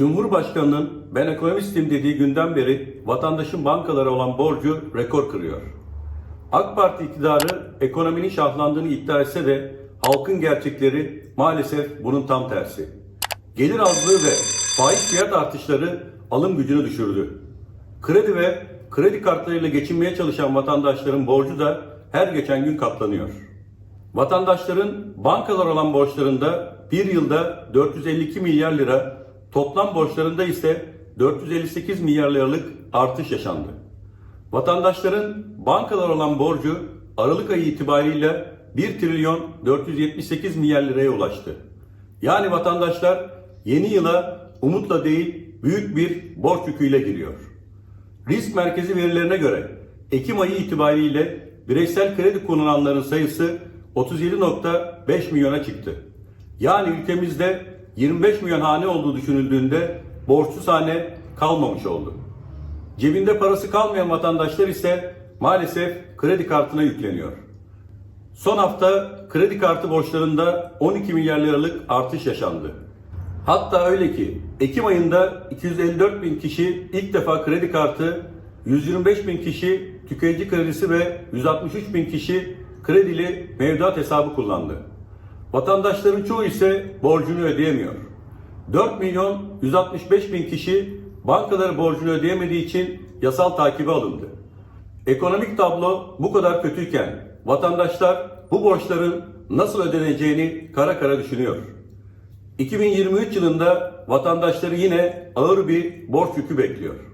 Cumhurbaşkanının ben ekonomistim dediği günden beri vatandaşın bankalara olan borcu rekor kırıyor. AK Parti iktidarı ekonominin şahlandığını iddia etse de halkın gerçekleri maalesef bunun tam tersi. Gelir azlığı ve faiz fiyat artışları alım gücünü düşürdü. Kredi ve kredi kartlarıyla geçinmeye çalışan vatandaşların borcu da her geçen gün katlanıyor. Vatandaşların bankalar olan borçlarında bir yılda 452 milyar lira, toplam borçlarında ise 458 milyar liralık artış yaşandı. Vatandaşların bankalar olan borcu Aralık ayı itibariyle 1 trilyon 478 milyar liraya ulaştı. Yani vatandaşlar yeni yıla umutla değil büyük bir borç yüküyle giriyor. Risk merkezi verilerine göre Ekim ayı itibariyle bireysel kredi kullananların sayısı 37.5 milyona çıktı. Yani ülkemizde 25 milyon hane olduğu düşünüldüğünde borçsuz hane kalmamış oldu. Cebinde parası kalmayan vatandaşlar ise maalesef kredi kartına yükleniyor. Son hafta kredi kartı borçlarında 12 milyar liralık artış yaşandı. Hatta öyle ki Ekim ayında 254 bin kişi ilk defa kredi kartı, 125 bin kişi tüketici kredisi ve 163 bin kişi kredili mevduat hesabı kullandı. Vatandaşların çoğu ise borcunu ödeyemiyor. 4 milyon 165 bin kişi bankaları borcunu ödeyemediği için yasal takibe alındı. Ekonomik tablo bu kadar kötüyken vatandaşlar bu borçların nasıl ödeneceğini kara kara düşünüyor. 2023 yılında vatandaşları yine ağır bir borç yükü bekliyor.